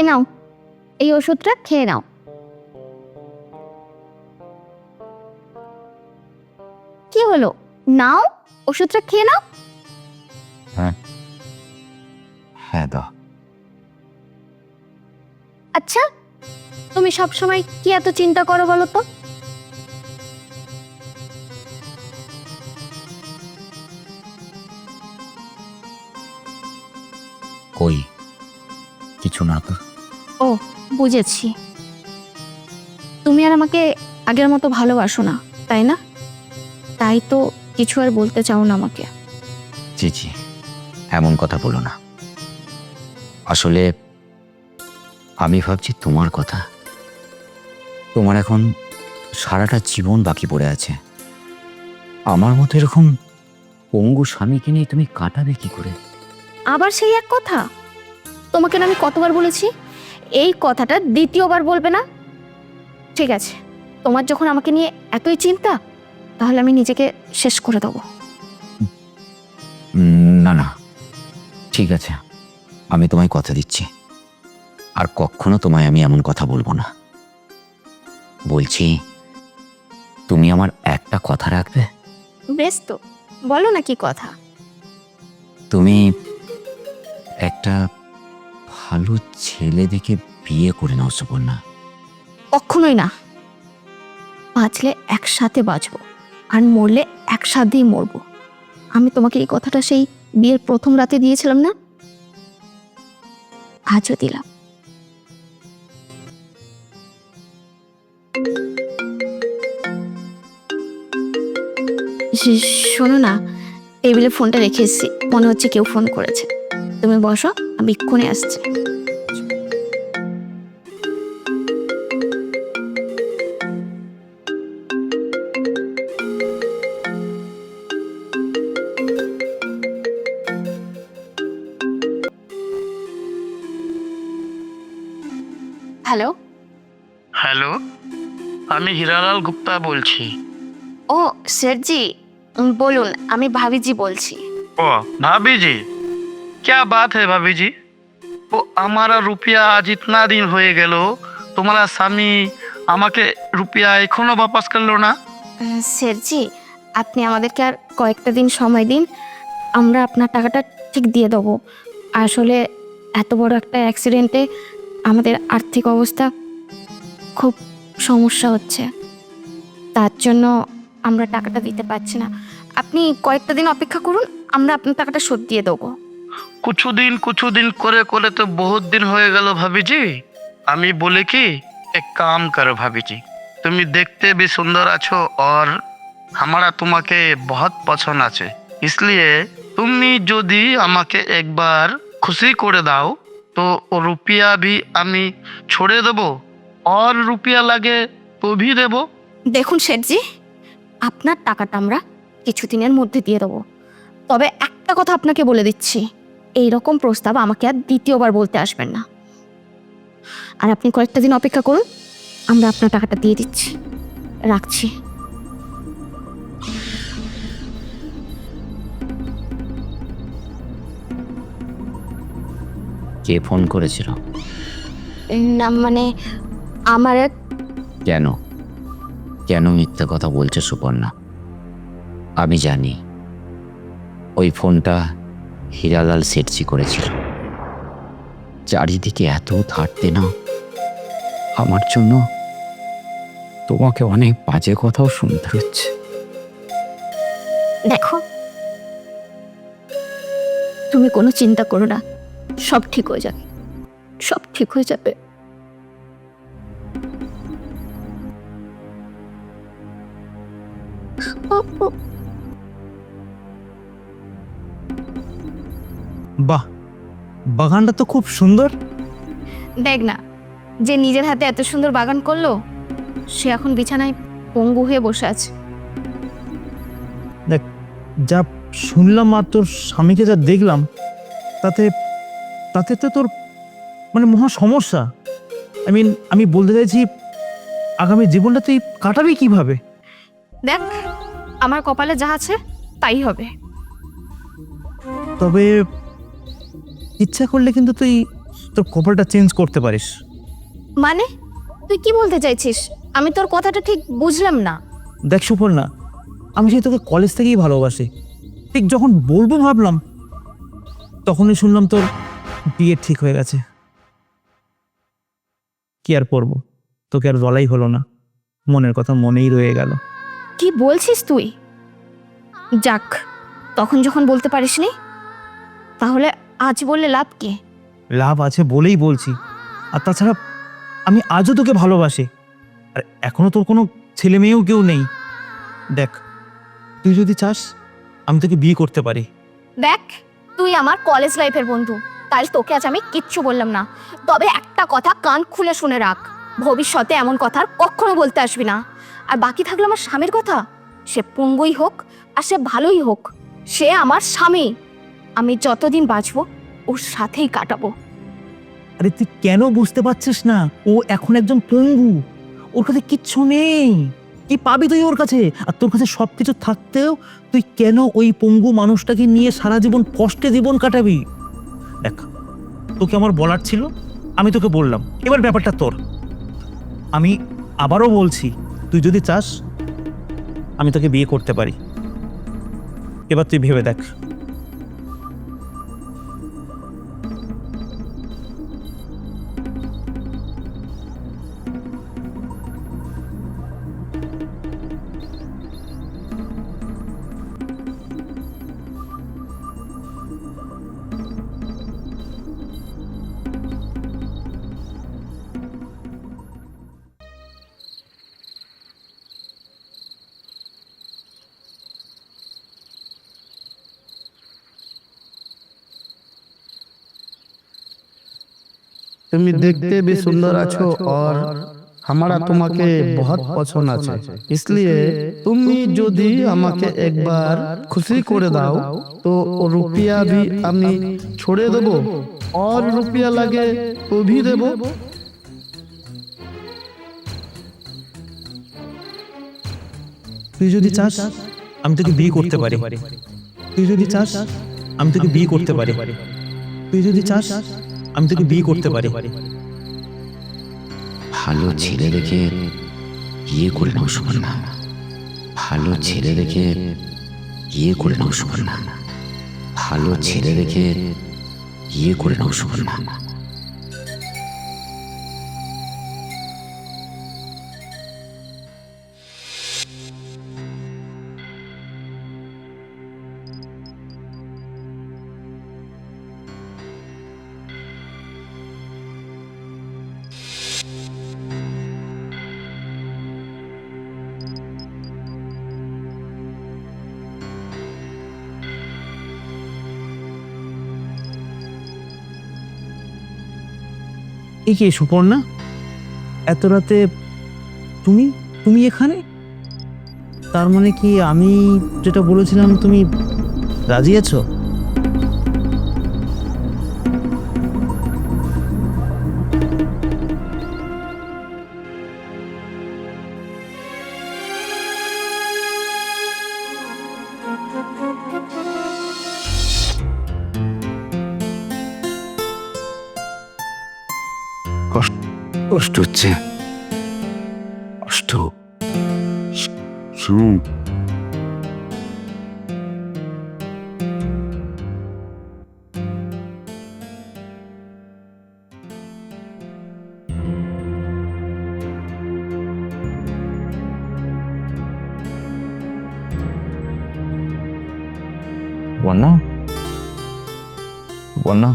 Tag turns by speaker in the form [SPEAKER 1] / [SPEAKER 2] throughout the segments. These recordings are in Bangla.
[SPEAKER 1] এই নাও। এই ওষুধটা খেয়ে নাও। কি হলো? নাও ওষুধটা খেয়ে নাও।
[SPEAKER 2] হ্যাঁ। দা
[SPEAKER 1] আচ্ছা তুমি সব সময় কি এত চিন্তা করো বলো তো?
[SPEAKER 2] কই? কিছু না তো।
[SPEAKER 1] ও বুঝেছি। তুমি আর আমাকে আগের মতো ভালোবাসো না তাই না? তাই তো কিছু আর বলতে চাও না আমাকে।
[SPEAKER 2] জি জি এমন কথা বলো না। আসলে আমি ভাবছি তোমার কথা। তোমার এখন সারাটা জীবন বাকি পড়ে আছে। আমার মতো এরকম পঙ্গু স্বামীকে নিয়ে তুমি কাটাবে কি করে?
[SPEAKER 1] আবার সেই এক কথা? তোমাকে না আমি কতবার বলেছি? এই কথাটা দ্বিতীয়বার বলবে না? ঠিক আছে তোমার যখন আমাকে নিয়ে এতই চিন্তা তাহলে আমি নিজেকে শেষ করে দেবো।
[SPEAKER 2] না না ঠিক আছে আমি তোমায় কথা দিচ্ছি। আর কখনো তোমায় আমি এমন কথা বলব না। বলছি তুমি আমার একটা কথা রাখবে?
[SPEAKER 1] বেশ তো বলো না কি কথা।
[SPEAKER 2] তুমি একটা ভালো ছেলে দেখে বিয়ে করে নাও, সুপর্ণা।
[SPEAKER 1] কখনোই না। বাঁচলে একসাথে বাঁচবো আর মরলে একসাথেই মরবো। আমি তোমাকে এই কথাটা সেই বিয়ের প্রথম রাতে দিয়েছিলাম না? আজও দিলাম। শোনো না, টেবিলে ফোনটা রেখে এসেছি। মনে হচ্ছে কেউ ফোন করেছে। তুমি বসো আমি এক্ষুনি আসছি। হ্যালো?
[SPEAKER 3] হ্যালো আমি হিরালাল গুপ্তা বলছি।
[SPEAKER 1] ও স্যারজি বলুন আমি ভাবিজি বলছি।
[SPEAKER 3] ও ভাবিজি? क्या बात है भाभी जी वो हमारा रुपया आज इतना दिन হয়ে গেল তোমার স্বামী আমাকে রুপিয়া এখনো বাপাস করলো না
[SPEAKER 1] উম, স্যারজি আপনি আমাদেরকে আর কয়েকটা দিন সময় দিন আমরা আপনার টাকাটা ঠিক দিয়ে দেবো আসলে এত বড় একটা অ্যাক্সিডেন্টে আমাদের আর্থিক অবস্থা খুব সমস্যা হচ্ছে তার জন্য আমরা টাকাটা দিতে পারছি না আপনি কয়েকটা দিন অপেক্ষা করুন আমরা আপনার টাকাটা শোধ দিয়ে দেবো
[SPEAKER 3] কিছুদিন কিছুদিন করে করে তো বহুত দিন হয়ে গেল ভাবি জি আমি বলি কি এক কাম করো ভাবি जी তুমি দেখতে भी সুন্দর আছো और हमारा তোমাকে बहुत পছন্দ আছে इसलिए তুমি যদি আমাকে একবার খুশি করে দাও তো ও রুপিয়া भी আমি ছড়ে দেবো और রুপিয়া লাগে তো भी দেবো
[SPEAKER 1] দেখুন শেঠজি আপনার টাকাটা আমরা কিছুদিনের মধ্যে দিয়ে দেবো তবে একটা কথা আপনাকে বলে দিচ্ছি এই রকম প্রস্তাব আমাকে আর দ্বিতীয়বার বলতে আসবেন না। আর আপনি কয়েকটা দিন অপেক্ষা করুন আমরা আপনার টাকাটা দিয়ে দিচ্ছি। রাখছি।
[SPEAKER 2] কে ফোন করেছিল?
[SPEAKER 1] না মানে আমার এক
[SPEAKER 2] কেন? কেন মিথ্যে কথা বলছে সুপর্ণা? আমি জানি। ওই ফোনটা হীরালাল সেটজি করেছিল। চারিদিকে এত থাকতে না, আমার জন্য তোমাকে অনেক বাজে কথাও শুনতে হচ্ছে।
[SPEAKER 1] দেখো, তুমি কোনো চিন্তা করো না, সব ঠিক হয়ে যাবে, সব ঠিক হয়ে যাবে।
[SPEAKER 4] বাগানটা তো খুব সুন্দর।
[SPEAKER 1] দেখ না যে নিজের হাতে এত সুন্দর বাগান করল সে এখন বিছানায় পঙ্গু হয়ে বসে আছে।
[SPEAKER 4] দেখ যা শুনলাম আর তোর স্বামীকে যা দেখলাম তাতে তাতে তো তোর মানে মহা সমস্যা। আই মিন আমি বলতে চাইছি আগামী জীবনটা তুই কাটাবি কীভাবে?
[SPEAKER 1] দেখ আমার কপালে যা আছে তাই হবে।
[SPEAKER 4] তবে ইচ্ছা করলে কিন্তু তুই তোর কপালটা চেঞ্জ করতে পারিস।
[SPEAKER 1] মানে? তুই কি বলতে চাইছিস? আমি তোর কথাটা ঠিক বুঝলাম না।
[SPEAKER 4] দেখ সুপর্ণা আমি সেই তোকে কলেজ থেকেই ভালোবাসি। ঠিক যখন বলব ভাবলাম তখনই শুনলাম তোর বিয়ে ঠিক হয়ে গেছে। কি আর করব? তোকে আর বলাই হলো না। মনের কথা মনেই রয়ে গেল।
[SPEAKER 1] কি বলছিস তুই? যাক তখন যখন বলতে পারিসনি তাহলে আজ বললে লাভ কি?
[SPEAKER 4] লাভ আছে বলেই বলছি। আর তাছাড়া আমি আজও তোকে ভালোবাসি। আর এখনও তোর কোনো ছেলে মেয়েও কেউ নেই। দেখ তুই যদি চাস আমি তোকে বিয়ে করতে পারি।
[SPEAKER 1] দেখ তুই আমার কলেজ লাইফের বন্ধু। তাই তোকে আজ আমি কিচ্ছু বললাম না। তবে একটা কথা কান খুলে শুনে রাখ। ভবিষ্যতে এমন কথা আর কখনো বলতে আসবি না। আর বাকি থাকল আমার স্বামীর কথা? সে পঙ্গুই হোক আর সে ভালোই হোক। সে আমার স্বামী। আমি যতদিন বাঁচবো, ওর সাথেই কাটাবো।
[SPEAKER 4] আরে তুই কেন বুঝতে পারছিস না? ও এখন একজন পঙ্গু। ওর কাছে কিচ্ছু নেই। কি পাবি তুই ওর কাছে? আর তোর কাছে সব কিছু থাকতেও তুই কেন ওই পঙ্গু মানুষটাকে নিয়ে সারা জীবন কষ্টে জীবন কাটাবি? দেখ, তোকে আমার বলার ছিল, আমি তোকে বললাম। এবার ব্যাপারটা তোর। আমি আবারও বলছি, তুই যদি চাস, আমি তোকে বিয়ে করতে পারি। এবার তুই ভেবে দেখ।
[SPEAKER 3] তুমি देखते भी सुंदर अच्छो और हमारा তোমাকে बहुत পছন্দ আছে इसलिए তুমি যদি আমাকে একবার খুশি করে দাও তো রুপিয়া भी আমি छोड़े দেব और रुपया लगे तो भी দেব
[SPEAKER 4] তুই যদি চাস আমি তোকে বিয়ে করতে পারি তুই যদি চাস আমি তোকে বিয়ে করতে পারি তুই যদি চাস আমি তোকে বিয়ে করতে পারি।
[SPEAKER 2] ভালো ছেলে দেখে বিয়ে করে নাও সুবর্ণা ভালো ছেলে দেখে বিয়ে করে নাও সুবর্ণা ভালো ছেলে দেখে বিয়ে করে নাও সুবর্ণা
[SPEAKER 4] এই কে সুপর্ণা? এত রাতে তুমি তুমি এখানে? তার মানে কি আমি যেটা বলেছিলাম তুমি রাজি আছো?
[SPEAKER 2] কষ্ট হচ্ছে। কষ্ট। শুন বন্যা বন্যা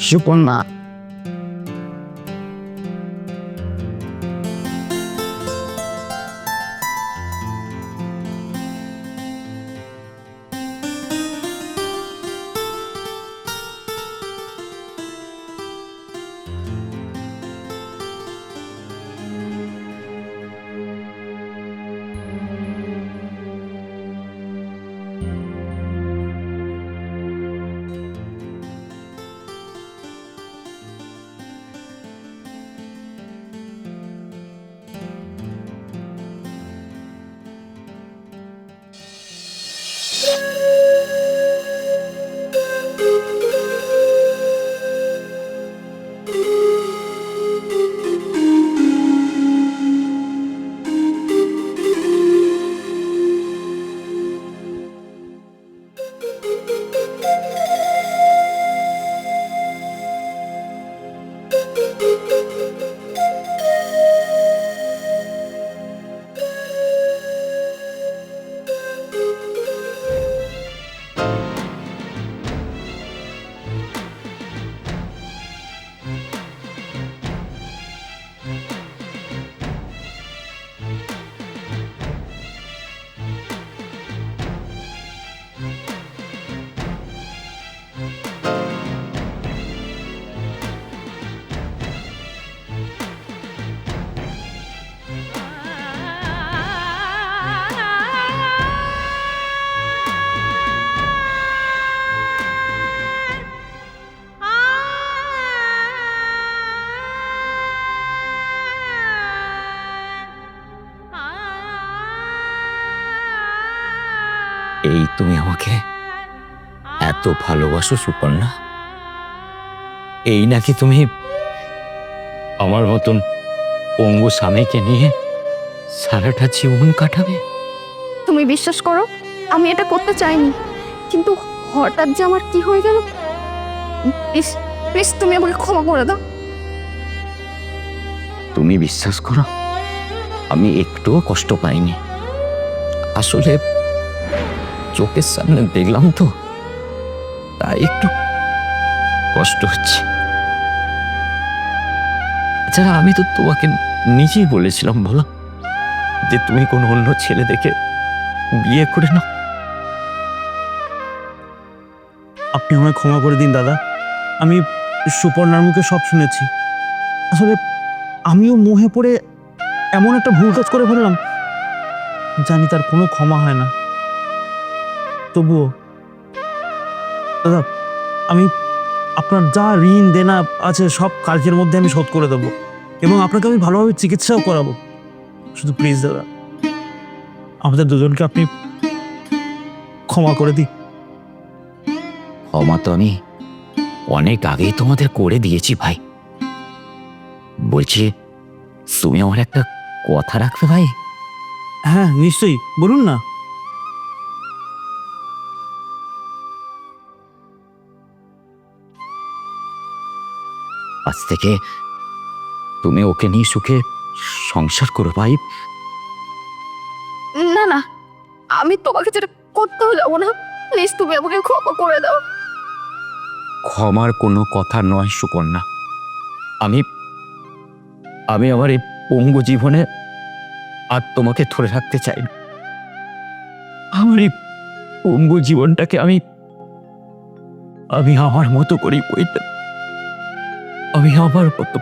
[SPEAKER 2] সুবর্ণা সুপর্ণা এই তুমি আমাকে এত ভালোবাসো সুপর্ণা? এই নাকি তুমি আমার মতন পঙ্গু স্বামীকে নিয়ে সারাটা জীবন কাটাবে?
[SPEAKER 1] তুমি বিশ্বাস করো আমি এটা করতে চাইনি। কিন্তু হঠাৎ যে আমার কি হয়ে গেল? প্লিজ প্লিজ তুমি আমাকে ক্ষমা করে দাও।
[SPEAKER 2] তুমি বিশ্বাস করো আমি একটুও কষ্ট পাইনি। আসলে চোখের সামনে দেখলাম তো, তাই একটু কষ্ট হচ্ছে। এছাড়া আমি তো তোমাকে নিজেই বলেছিলাম, বলো, যে তুমি কোনো অন্য ছেলে দেখে বিয়ে করে নাও।
[SPEAKER 4] আপনি আমায় ক্ষমা করে দিন, দাদা। আমি সুপর্ণার মুখে সব শুনেছি। আসলে আমিও মোহে পড়ে এমন একটা ভুল কাজ করে ফেললাম, জানি তার কোনো ক্ষমা হয় না। তবুও দাদা আমি আপনার যা ঋণ দেনা আছে সব কালকের মধ্যে আমি শোধ করে দেবো এবং আপনাকে আমি ভালোভাবে চিকিৎসাও করাবো। শুধু প্লিজ দাদা আমাদের দুজনকে আপনি ক্ষমা করে দিই
[SPEAKER 2] ক্ষমা তো আমি অনেক আগেই তোমাদের করে দিয়েছি ভাই। বলছি তুমি আমার একটা কথা রাখবে ভাই?
[SPEAKER 4] হ্যাঁ নিশ্চয়ই বলুন না।
[SPEAKER 2] আজ থেকে। তুমি ওকে নিয়ে সুখে সংসার করো ভাই।
[SPEAKER 1] না না আমি তোমাকে যেটা করতেও যাব না প্লিজ তুমি আমাকে ক্ষমা করে দাও।
[SPEAKER 2] ক্ষমার কোনো কথা নয় সুকন্যা। আমি আমি আমার এই পঙ্গু জীবনে আর তোমাকে ধরে রাখতে চাই না। আমার এই পঙ্গু জীবনটাকে আমি আমি আমার মতো করেই বইতে আমি আমার মতো